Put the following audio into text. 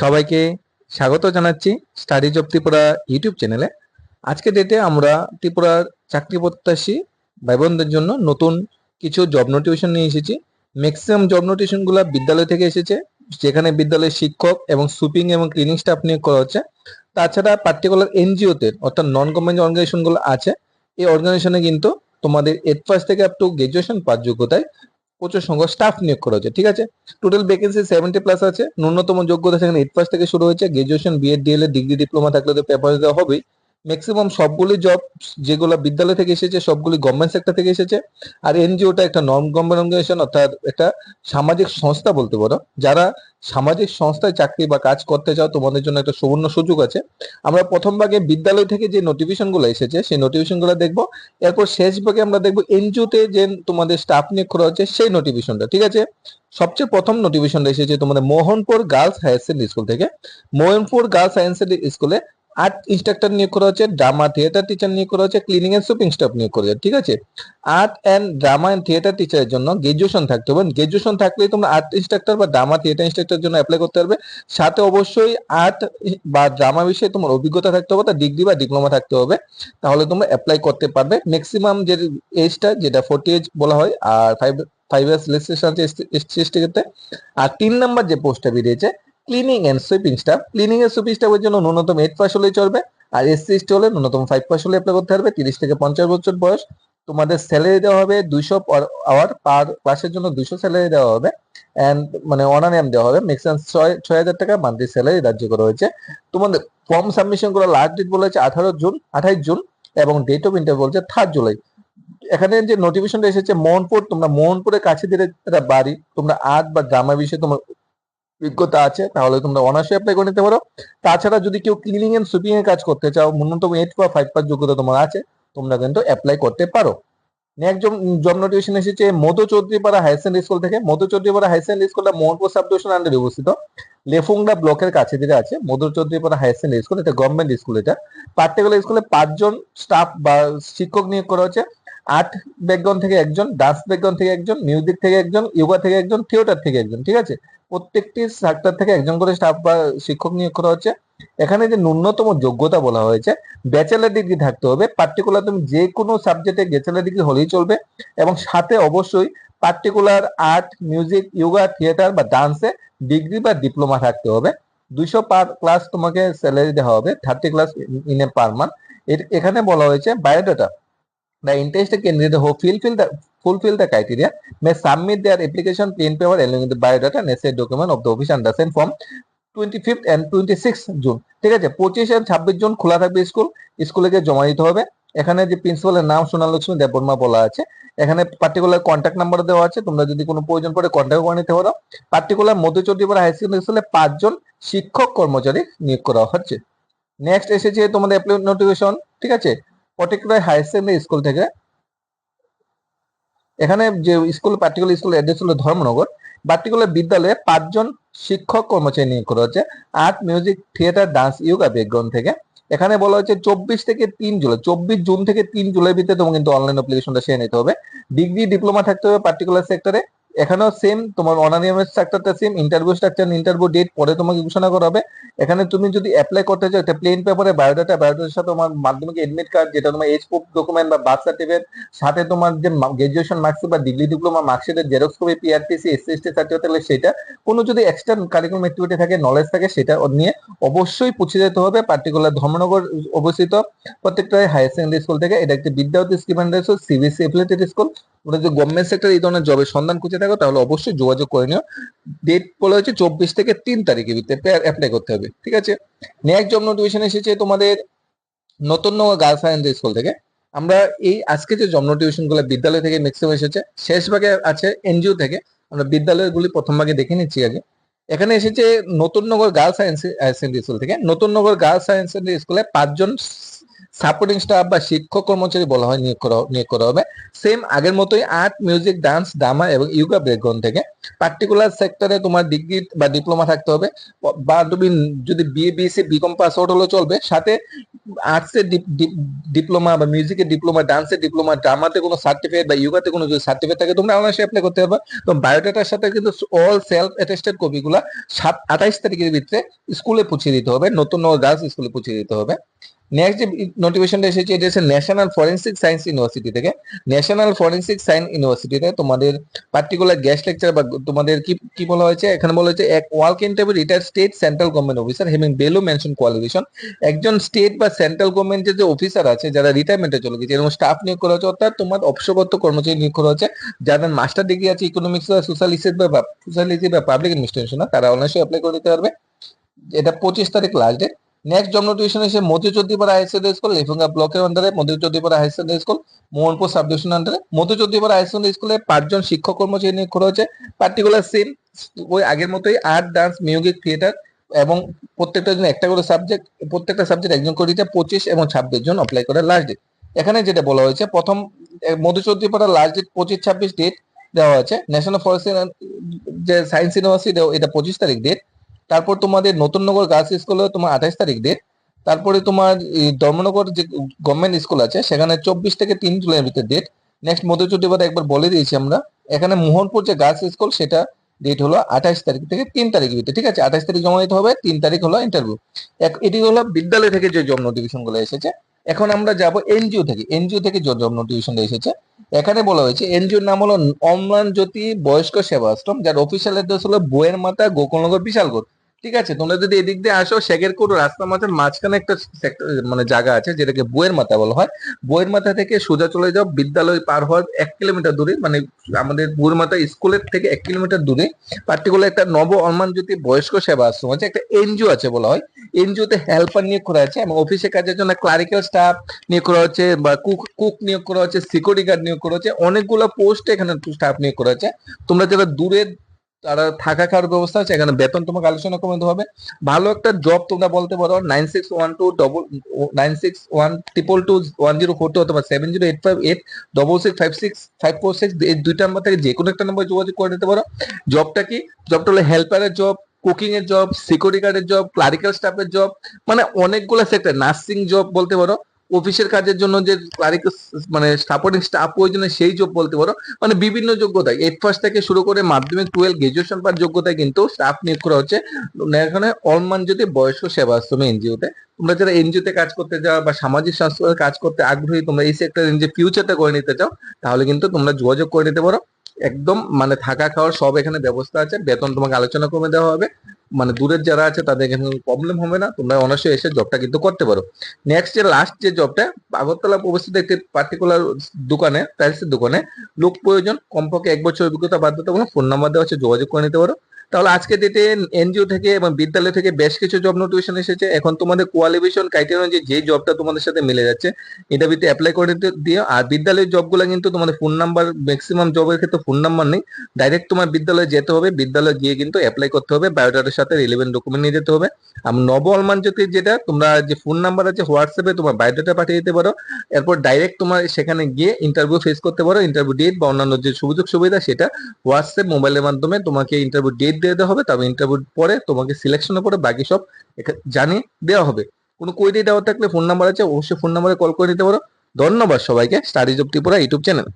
সবাইকে স্বাগত জানাচ্ছি স্টাডিজ অফ ত্রিপুরা ইউটিউব চ্যানেলে। আজকে ডেটে আমরা ত্রিপুরার চাকরি প্রত্যাশী ভাই বোনদের জন্য নতুন কিছু জব নোটিফিকেশন নিয়ে এসেছি। ম্যাক্সিমাম জব নোটিফিকেশনগুলো বিদ্যালয় থেকে এসেছে, যেখানে বিদ্যালয়ের শিক্ষক এবং সুপিং এবং ক্লিনিং স্টাফ নিয়োগ করা হচ্ছে। তাছাড়া পার্টিকুলার এনজিওতে অর্থাৎ নন গভর্নমেন্ট অর্গানাইজেশনগুলো আছে, এই অর্গানাইজেশনে কিন্তু তোমাদের এইট পাস থেকে আপ টু গ্রাজুয়েশন পাস যোগ্যতায় প্রচুর সংখ্যক স্টাফ নিয়োগ করা হয়েছে, ঠিক আছে? টোটাল ভ্যাকেন্সি সেভেন্টি প্লাস আছে। ন্যূনতম যোগ্যতা সেখানে এইট পাস থেকে শুরু হয়েছে। Graduation BEd DElEd degree diploma থাকলে তো পেপার দেওয়া হবেই। ম্যাক্সিমাম সবগুলি জব যেগুলো বিদ্যালয় থেকে এসেছে, সবগুলি গভর্নমেন্ট সেক্টর থেকে এসেছে। আর এনজিওটা একটা নন গভর্নমেন্ট অর্গানাইজেশন অর্থাৎ একটা সামাজিক সংস্থা বলতে পারো। যারা সামাজিক সংস্থায় চাকরি বা কাজ করতে চাও, তোমাদের জন্য একটা সুবর্ণ সুযোগ আছে। আমরা প্রথম ভাগে বিদ্যালয় থেকে যে নোটিফিকেশনগুলো এসেছে, সেই নোটিফিকেশনগুলো দেখব। এরপর শেষ ভাগে আমরা দেখব এনজিওতে যে তোমাদের স্টাফ নিয়োগ করা হচ্ছে, সেই নোটিফিকেশনটা ঠিক আছে? সবচেয়ে প্রথম নোটিফিকেশনটা এসেছে তোমাদের Mohanpur girls higher secondary school থেকে। মোহনপুর গার্লস হায়ার সেকেন্ডারি স্কুলে আর্ট ইনস্ট্রাক্টর নিয়োগ করা হচ্ছে ড্রামা থিয়েটার টিচার নিয়োগ করা হচ্ছে ক্লিনিং এন্ড সুপিং স্টাফ নিয়োগ করা ঠিক আছে? Art and drama and theatre টিচারের জন্য গ্রাজুয়েশন থাকতে হবে। গ্রাজুয়েশন থাকলেই তোমরা আর্ট ইনস্ট্রাক্টর বা ড্রামা থিয়েটার ইনস্ট্রাক্টর জন্য অ্যাপ্লাই করতে পারবে। সাথে অবশ্যই আর্ট বা ড্রামা বিষয়ে তোমার অভিজ্ঞতা থাকতে হবে, তার ডিগ্রি বা ডিপ্লোমা থাকতে হবে, তাহলে তোমরা অ্যাপ্লাই করতে পারবে। ম্যাক্সিমাম যে এজটা যেটা ফোর্টি এজ বলা হয়, আর ফাইভ ফাইভ ইয়ার্স রেজিস্ট্রেশন আছে ক্ষেত্রে আর তিন নাম্বার যে পোস্টটা বেরিয়েছে cleaning and sweeping staff cleaning and sweeping স্টাফের জন্য ন্যূনতম এইট পাস হলেই চলবে। আর এসসি এসটি হলে ন্যূনতম ফাইভ পাস হলে অ্যাপ্লাই করতে হবে। তিরিশ থেকে পঞ্চাশ বছর বয়স। তোমাদের স্যালারি দেওয়া হবে দুইশো আওয়ার পার ক্লাসের জন্য দুইশো স্যালারি দেওয়া হবে। অ্যান্ড মানে অনানিয়াম দেওয়া হবে। ম্যাক্সিমাম ছয় ছয় হাজার টাকা মান্থলি স্যালারি ধার্য করা হয়েছে। তোমাদের ফর্ম সাবমিশন করা লাস্ট ডেট বলেছে আঠারো জুন, আঠাইশ জুন এবং ডেট অফ ইন্টারভিউ বলছে থার্ড জুলাই। এখানে যে নোটিফিকেশনটা এসেছে মোহনপুর তোমরা মোহনপুরের কাছে একটা বাড়ি তোমরা আর্ট বা ড্রামা বিষয়ে তোমার অভিজ্ঞতা আছে, তাহলে তোমরা অনার্সে অ্যাপ্লাই করে নিতে পারো। তাছাড়া যদি কেউ ক্লিনিং এন্ড সুপিং এর কাজ করতে চাও, ন্যূনতম এইট বা ফাইভ পাস যোগ্যতা তোমার আছে, তোমরা কিন্তু অ্যাপ্লাই করতে পারো। নেক্সট জব নোটিফিকেশন এসেছে, Madhu Chowdhurypara higher secondary school থেকে। মধু চৌধুরীপাড়া হায়ার সেকেন্ডারি স্কুলটা মোহনপুর সাব ডিভিশন আন্ডারে অবস্থিত। লেফুংডা ব্লকের কাছে দিকে আছে, Madhu Chowdhurypara higher secondary school এটা গভর্নমেন্ট স্কুল এটা। পার্টিকুলার স্কুলে পাঁচজন স্টাফ বা শিক্ষক নিয়োগ করা হচ্ছে আর্ট ব্যাকগ্রাউন্ড থেকে একজন ডান্স ব্যাকগ্রাউন্ড থেকে একজন মিউজিক থেকে একজন ইয়োগা থেকে একজন থিয়েটার থেকে একজন, ঠিক আছে? প্রত্যেকটি সেক্টর থেকে একজন করে স্টাফ বা শিক্ষক নিয়োগ করা হচ্ছে। এখানে যে ন্যূনতম যোগ্যতা বলা হয়েছে ব্যাচেলার ডিগ্রি থাকতে হবে। পার্টিকুলার তুমি যে কোনো সাবজেক্টে ব্যাচেলার ডিগ্রি হলেই চলবে এবং সাথে অবশ্যই particular art music yoga theatre বা ডান্সে ডিগ্রি বা ডিপ্লোমা থাকতে হবে। দুইশো পার ক্লাস তোমাকে স্যালারি দেওয়া হবে thirty class in a per month এখানে বলা হয়েছে biodata the interested candidate who fulfill the fulfill the criteria, may submit their application plain paper along with the biodata necessary document of the office under same form 25th and 26th June ঠিক আছে? পঁচিশ আর ছাব্বিশ June খোলা থাকবে school. স্কুলে গিয়ে জমা দিতে হবে। এখানে যে প্রিন্সিপালের নাম সোনালক্ষ্মী দেববর্মা বলা আছে। এখানে পার্টিকুলার কন্ট্যাক্ট নাম্বার দেওয়া আছে। তোমরা যদি কোনো প্রয়োজন পড়ে কন্ট্যাক্ট করে নিতে পারো। পার্টিকুলার মধ্যচৌদ্দীপাড়া হাই সেকেন্ডারি স্কুলে পাঁচজন শিক্ষক কর্মচারী নিয়োগ করা হচ্ছে। নেক্সট এসেছে তোমাদের অ্যাপ্লাই নোটিফিকেশন ঠিক আছে? পার্টিকুলার হায়ার সেকেন্ডারি স্কুল থেকে, এখানে যে স্কুল পার্টিকুলার স্কুল অ্যাড্রেস হলো ধর্মনগর পার্টিকুলার বিদ্যালয়ে পাঁচজন শিক্ষক কর্মচারী নিয়োগ করা হচ্ছে, art, music, theatre, dance, yoga background থেকে। এখানে বলা হচ্ছে চব্বিশ থেকে তিন জুলাই, চব্বিশ জুন থেকে তিন জুলাই ভিতরে তোমাকে কিন্তু অনলাইন অ্যাপ্লিকেশনটা সেরে নিতে হবে। ডিগ্রি ডিপ্লোমা থাকতে হবে পার্টিকুলার সেক্টরে এখানেও সেম তোমার অনারিয়ামের স্ট্রাকচারটা same interview structure interview date পরে তোমাকে ঘোষণা করা হবে। এখানে তুমি যদি অ্যাপ্লাই করতে চাও একটা প্লেন পেপারে বায়োডাটা বায়োডাটার সাথে তোমার মাধ্যমিক এডমিট কার্ড যেটা তোমার এজ প্রুফ ডকুমেন্ট বা বার্থ সার্টিফিকেট সাথে তোমার যে গ্রাজুয়েশন মার্কশিট বা degree diploma মার্কশিটের xerox copy PRTC SC ST certificate থাকলে সেটা, কোনো যদি এক্সট্রা কারিকুলাম অ্যাক্টিভিটি থাকে নলেজ থাকে, সেটা নিয়ে অবশ্যই পুছে যেতে হবে। পার্টিকুলার ধর্মনগর অবস্থিত, প্রত্যেকটা হায়ার সেকেন্ডারি স্কুল থেকে। এটা একটি বিদ্যার্থী স্কিম সিবিএসসি এফিলেটেড স্কুল তোমরা যদি গভর্নমেন্ট সেক্টর এই ধরনের জবের সন্ধান খুঁজে থাকো তাহলে অবশ্যই যোগাযোগ করে নিও। ডেট বলা হচ্ছে চব্বিশ থেকে তিন তারিখের ভিতরে অ্যাপ্লাই করতে হবে, ঠিক আছে? নেক্সট জব নোটিফিকেশন এসেছে তোমাদের নতুন গার্লস হাই স্কুল থেকে। আমরা এই আজকে যে জব নোটিফিকেশনগুলো বিদ্যালয় থেকে ম্যাক্সিমাম এসেছে, শেষ ভাগে আছে এনজিও থেকে। আমরা বিদ্যালয়গুলি প্রথম ভাগে দেখে নিচ্ছি আগে। এখানে এসেছে Natun Nagar girls science secondary school থেকে। Natun Nagar girls science secondary স্কুলে পাঁচজন সাপোর্টিং স্টাফ বা শিক্ষক কর্মচারী বলা হয় নিয়োগ করা নিয়োগ করা হবে। সেম আগের মতোই আর্ট মিউজিক ডান্স ড্রামা এবং ইয়োগা ব্যাকগ্রাউন্ড থেকে। পার্টিকুলার সেক্টরে তোমার ডিগ্রি বা ডিপ্লোমা থাকতে হবে। বা তুমি যদি BA BSc BCom pass out হলে চলবে, সাথে আর্টসের ডিপ্লোমা বা মিউজিকের ডিপ্লোমা ডান্সের ডিপ্লোমা ড্রামাতে কোনো সার্টিফিকেট বা ইয়োগাতে কোনো যদি সার্টিফিকেট থাকে, তোমরা অনায়াসে অ্যাপ্লাই করতে পারবে। তো বায়োডাটার সাথে কিন্তু অল সেলফ অ্যাটেস্টেড কপিগুলা সাত আঠাইশ তারিখের ভিতরে স্কুলে পৌঁছে দিতে হবে। নতুন গার্লস স্কুলে পৌঁছে দিতে হবে। নেক্সট যে নোটিফিকেশনটা এসেছে, এটা হচ্ছে ন্যাশনাল ফরেন্সিক সায়েন্স ইউনিভার্সিটি থেকে। ন্যাশনাল ফরেন্সিক সায়েন্স ইউনিভার্সিটিতে তোমাদের পার্টিকুলার গেস্ট লেকচার বা তোমাদের কি কি বলা হয়েছে? এখানে বলা হয়েছে, এক work in table retired state central government officer having below mention qualification একজন স্টেট বা সেন্ট্রাল গভর্নমেন্টের যে অফিসার আছে, যারা রিটায়ারমেন্টে চলে গেছে, এরকম স্টাফ নিয়োগ করা হচ্ছে, অর্থাৎ তোমার অবসরপ্রাপ্ত কর্মচারী নিয়োগ করা হচ্ছে, যাদের মাস্টার ডিগ্রি আছে ইকোনমিক্স বা সোশ্যালিস্ট বা সোশ্যালিজি বা পাবলিক অ্যাডমিনিস্ট্রেশন তারা অনায়াসে অ্যাপ্লাই করে দিতে পারবে। এটা পঁচিশ তারিখ last date next job notification এসে Motichoudhipara high secondary school Lefunga ব্লকের আন্ডারে Motichoudhipara high secondary school Mohanpur sub division আন্ডারে মতিচৌদ্দিপাড়া হাই সেকেন্ডারি স্কুলে পাঁচজন শিক্ষক কর্মচারী নিয়োগ করা হয়েছে। পার্টিকুলার সেম ওই আগের মতোই আর্ট ডান্স মিউজিক থিয়েটার এবং প্রত্যেকটা জন একটা করে সাবজেক্ট প্রত্যেকটা সাবজেক্ট একজন করে দিতে পঁচিশ এবং ছাব্বিশ জন অ্যাপ্লাই করে লাস্ট ডেট এখানে যেটা বলা হয়েছে, প্রথম মধু মধুচৌদ্দিপাড়া লাস্ট ডেট পঁচিশ, ছাব্বিশ ডেট দেওয়া আছে ন্যাশনাল ফরেস্ট যে সায়েন্স ইউনিভার্সিটি এটা পঁচিশ তারিখ ডেট তারপর তোমাদের নতুননগর গার্লস স্কুলে তোমার আঠাইশ তারিখ ডেট তারপরে তোমার ধর্মনগর যে গভর্নমেন্ট স্কুল আছে, সেখানে চব্বিশ থেকে তিন জুলাইয়ের ভিতরে ডেট নেক্সট মধুচুটিবাদ একবার বলে দিয়েছি আমরা। এখানে মোহনপুর যে গার্লস স্কুল সেটা ডেট হলো আঠাইশ তারিখ থেকে তিন তারিখের ভিতরে, ঠিক আছে? আঠাইশ তারিখ জমা দিতে হবে, তিন তারিখ হলো ইন্টারভিউ এটি হলো বিদ্যালয় থেকে যে জব নোটিফিকেশনগুলো এসেছে। এখন আমরা যাব এনজিও থেকে এনজিও থেকে যে জব নোটিফিকেশন এসেছে। এখানে বলা হয়েছে, এনজিওর নাম হলো অম্লান জ্যোতি বয়স্ক সেবা আশ্রম যার অফিসিয়াল অ্যাড্রেস হলো বইয়ের মাতা গোকুলনগর বিশালগড়। ঠিক আছে, তোমরা যদি এদিক দিয়ে আসো শেখের কোট রাস্তার মাঝে মাঝখানে একটা মানে জায়গা আছে, যেটাকে বইয়ের মাথা বলা হয়। বইয়ের মাথা থেকে সোজা চলে যাও, বিদ্যালয় পার হওয়ার এক কিলোমিটার দূরে মানে আমাদের বইয়ের মাথা স্কুলের থেকে এক কিলোমিটার দূরে। পার্টিকুলার একটা নব অলমান জ্যোতি বয়স্ক সেবা আশ্রম আছে, একটা এনজিও আছে বলা হয়। এনজিওতে হেল্পার নিয়োগ করা আছে এবং অফিসে কাজের জন্য ক্লারিক্যাল স্টাফ নিয়োগ করা হচ্ছে, বা কুক কুক নিয়োগ করা হচ্ছে সিকিউরিটি গার্ড নিয়োগ করা হচ্ছে, অনেকগুলো পোস্ট এখানে স্টাফ নিয়োগ করা হচ্ছে। তোমরা যারা দূরে তারা থাকা খাওয়ার ব্যবস্থা আছে এখানে বেতন তোমাকে আলোচনা করতে হবে। ভালো একটা জব তোমরা বলতে পারো nine six one two double nine six one triple two one zero four two অথবা seven zero eight five eight double six five six five four six এই দুইটা নাম্বার থেকে যে কোনো একটা নাম্বার যোগাযোগ করে নিতে পারো। জবটা কি? জবটা হলো হেল্পারের জব কুকিং এর জব সিকিউরিটি গার্ডের জব ক্লারিক্যাল স্টাফের জব মানে অনেকগুলো সেক্টর নার্সিং জব বলতে পারো। অফিসের কাজের জন্য যে মানে সাপোর্টিং স্টাফ প্রয়োজনে সেই জব বলতে পারো। মানে বিভিন্ন যোগ্যতায়। এইট ফার্স্ট থেকে শুরু করে মাধ্যমিক টুয়েলভ গ্রাজুয়েশন পার যোগ্যতায় কিন্তু স্টাফ নিয়োগ করা হচ্ছে। এখানে অলমান যদি বয়স্ক সেবা আশ্রমে এনজিওতে তোমরা যারা এনজিওতে কাজ করতে যাও বা সামাজিক সংস্থার কাজ করতে আগ্রহী, তোমরা এই সেক্টর যে ফিউচারটা করে নিতে চাও, তাহলে কিন্তু তোমরা যোগাযোগ করে নিতে পারো। একদম মানে থাকা খাওয়ার সব এখানে ব্যবস্থা আছে। বেতন তোমাকে আলোচনা করে দেওয়া হবে। মানে দূরের যারা আছে তাদের এখানে প্রবলেম হবে না। তোমরা অনায়াসে এসে জবটা কিন্তু করতে পারো। নেক্সট যে লাস্ট যে জবটা আগরতলা অবস্থিত একটি পার্টিকুলার দোকানে টাইলসের দোকানে, লোক প্রয়োজন। কমপক্ষে এক বছর অভিজ্ঞতা বাধ্যতামূলক ফোন নাম্বার দেওয়া আছে, যোগাযোগ করে নিতে পারো। তাহলে আজকে ডেটে এনজিও থেকে এবং বিদ্যালয় থেকে বেশ কিছু জব নোটিফিকেশন এসেছে। এখন তোমাদের কোয়ালিফিকেশন ক্রাইটেরিয়া অনুযায়ী যে জবটা তোমাদের সাথে মিলে যাচ্ছে ইন্টারভিউতে অ্যাপ্লাই করে দিও। আর বিদ্যালয়ের জবগুলো কিন্তু তোমাদের ফোন নাম্বার ম্যাক্সিমাম জবের ক্ষেত্রে ফোন নাম্বার নেই। ডাইরেক্ট তোমার বিদ্যালয়ে যেতে হবে, বিদ্যালয়ে গিয়ে কিন্তু অ্যাপ্লাই করতে হবে। বায়োডাটার সাথে রিলেভেন্ট ডকুমেন্ট নিয়ে যেতে হবে। আর নব অলমান জ্যোতির যেটা, তোমরা যে ফোন নাম্বার আছে হোয়াটসঅ্যাপে তোমার বায়োডাটা পাঠিয়ে দিতে পারো। এরপর ডাইরেক্ট তোমার সেখানে গিয়ে ইন্টারভিউ ফেস করতে পারো। ইন্টারভিউ ডেট বা অন্যান্য যে সুযোগ সুবিধা, সেটা হোয়াটসঅ্যাপ মোবাইলের মাধ্যমে তোমাকে ইন্টারভিউ ডেট দিয়ে দেওয়া হবে, তবে ইন্টারভিউ পরে তোমাকে সিলেকশনের পরে বাকি সব জানিয়ে দেওয়া হবে। কোনো কোয়েরি দেওয়া থাকলে ফোন নাম্বার আছে, অবশ্যই ফোন নাম্বারে কল করে নিতে পারো। ধন্যবাদ সবাইকে studies of Tripura YouTube channel